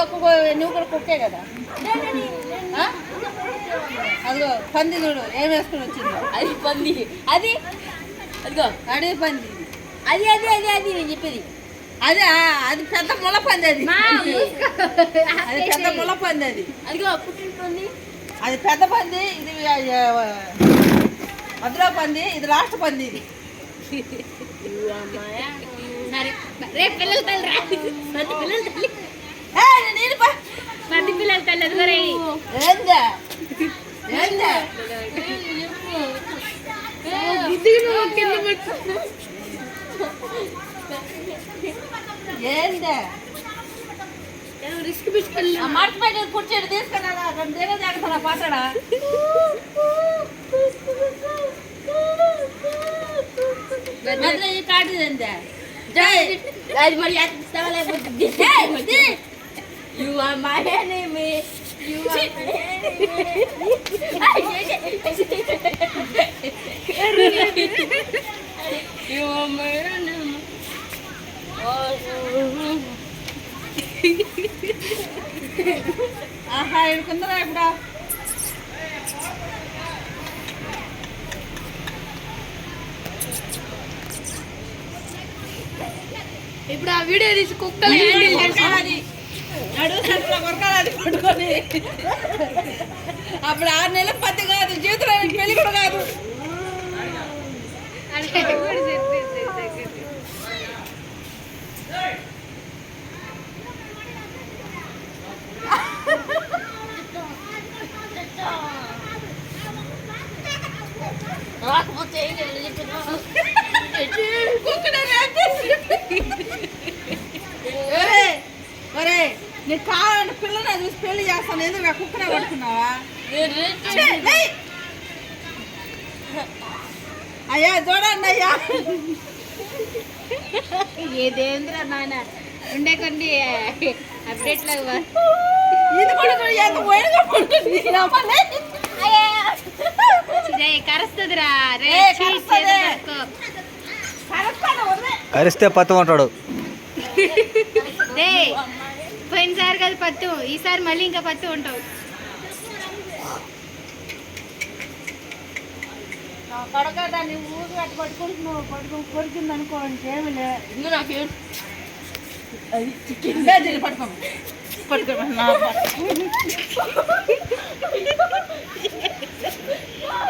ఒక్క నువ్వు కూడా కుక్కే కదా? అదిగో పంది చూడు ఏం వేసుకుని వచ్చిందో. అది పంది. అది? అదిగో. అడవి పంది. అది అది అది అది నేను చెప్పేది. అదే అది పెద్ద ముళ్ళ పంది అది. అది. పెద్ద ముళ్ళ పంది అది. అదిగో పుట్టిన పంది. అది పెద్ద పంది ఇది మధ్యలో పంది ఇది లాస్ట్ పంది ఇది. సరే రేపు పిల్లల తల్లి రా. పిల్లల తల్లి. పది పిల్లల తల్లి అదిగో రే ఏందా ఏందా కింద పెట్టు ఏందా రిస్క్ పిచ్చుకెళ్ళి ఆ మర్చిపోయి నేను కూర్చొని తీసుకున్నా రెండు దగ్గర జాగ్రత్త పాటడా మధ్యలో ఈ కాటు ఏందా జై అది మరి ఇస్తావా లేకపోతే you are my enemy you are you are my enemy ఆహా ఇడుకుందరా ఇప్పుడు ఇప్పుడు ఆ వీడియో తీసి కుక్కలు కొరకాలి అది పట్టుకొని అప్పుడు ఆరు నెలల పత్తి కాదు జీవితంలో పెళ్ళి కూడా కాదు. నీకు కావాలంటే పిల్లని చూసి పెళ్ళి చేస్తాను. ఎందుకు కుక్కనే పడుతున్నావా. అయ్యా చూడండి అయ్యా. ఏదేంద్రా నాయన ఉండే కొన్ని అప్డేట్ లాగా ఇది కూడా ఎంత పోయినగా. కరుస్తుందిరా. రే. అరిస్తే పత్తం అంటాడు. రే పోయినసారి కదా పత్తు ఈసారి మళ్ళీ ఇంకా పత్తు ఉంటావు. కొడక దాన్ని ఊరు అట్టు పట్టుకుంటున్నావు పట్టుకుని కొరికింది అనుకో ఇంకేమిలే. ఇంకో నాకు అది పట్టుకో పట్టుకో నా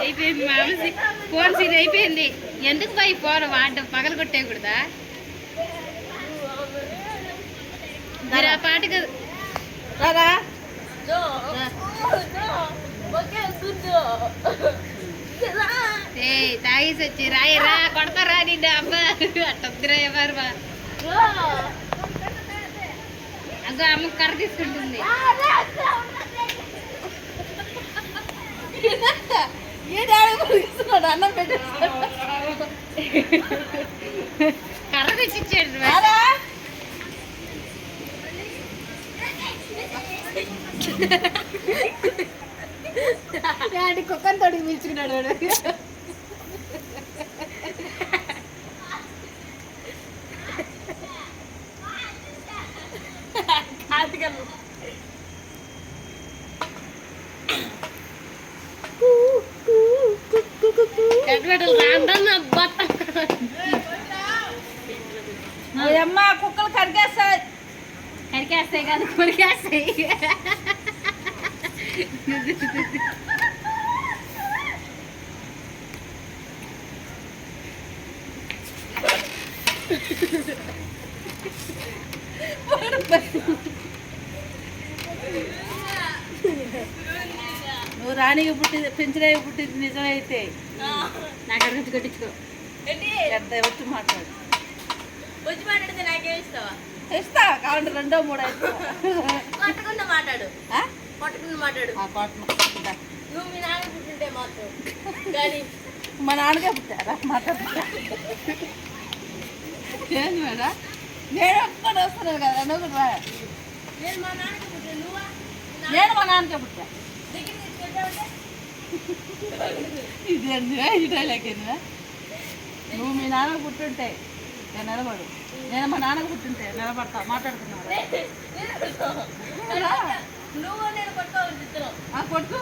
అయిపోయింది మామసి ఫోన్ సీన్ అయిపోయింది. ఎందుకు పోయి ఫోన్ వాడడం? పగలు కొట్టేయకూడదా మీరు ఆ పాటకు ఏ తాగేసి వచ్చి రాయి రా కొడతారా నిన్ను అబ్బా. అట్టొద్దురా ఎవరు అగో అమ్మ కర్ర తీసుకుంటుంది. ఏ డాడీ అన్నం పెట్టేస్తాడు కర్ర తెచ్చి ఇచ్చాడు రా. రారా డాడీ కుక్కని తోడికి పిలుచుకున్నాడు వాడు. అమ్మ కుక్కలు కరిగేస్తాయి. కరికేస్తాయి కాదు కొరికేస్తాయి నువ్వు రాణికి పుట్టింది పెంచడానికి పుట్టింది నిజమైతే. నాకు అడుగు కొట్టించుకో. పెద్ద వచ్చి మాట్లాడు. వచ్చి మాట్లాడితే నాకేం ఇస్తావా? ఇస్తా కావాలంటే రెండో మూడో మాట్లాడు. మాట్లాడు. ఆ. నువ్వు మీ నాన్న పుట్టింటే మాత్రం. కానీ మా నాన్నగా పుట్టారా? మాట్లాడుతా ఏంది మేడం? నేను ఒక్కడే వస్తున్నాను కదా నువ్వు కూడా. నేను మా నాన్నకి పుట్టాను. నువ్వా? నేను మా నాన్నకే పుట్టా. ఇదేంది? నువ్వు మీ నాన్న పుట్టుంటే నేను నిలబడు. నేను మా నాన్నకు పుట్టింటే నిలబడతా. మాట్లాడుతున్నాను నువ్వు నేను కొట్టుకోవాలి ఇద్దరు. ఆ కొట్టు.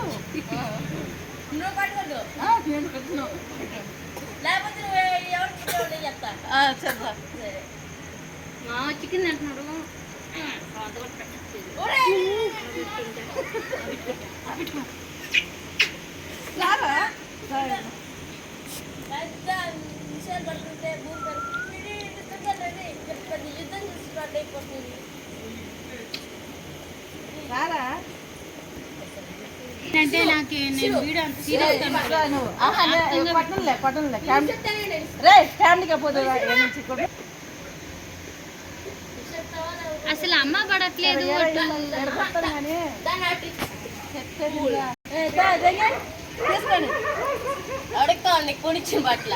నువ్వు కొట్టుకోదు ఆ, నేను కొట్టును. లేకపోతే నువ్వు ఎవరు కొట్టావు నేను చెప్తా ఆ, చెప్తా సరే. మా చికెన్ సరే. పెద్ద విషయాలు పడుతుంటే భూమి యుద్ధం చూస్తున్నట్టు అయిపోతుంది. అంటే నాకు నేను వీడియో పట్టణంలే పట్టణంలే రే ఫ్యామిలీకి. అసలు అమ్మ పడట్లేదు. తీసుకోండి అడుగుతావు నీకు కొనిచ్చిన బట్టల.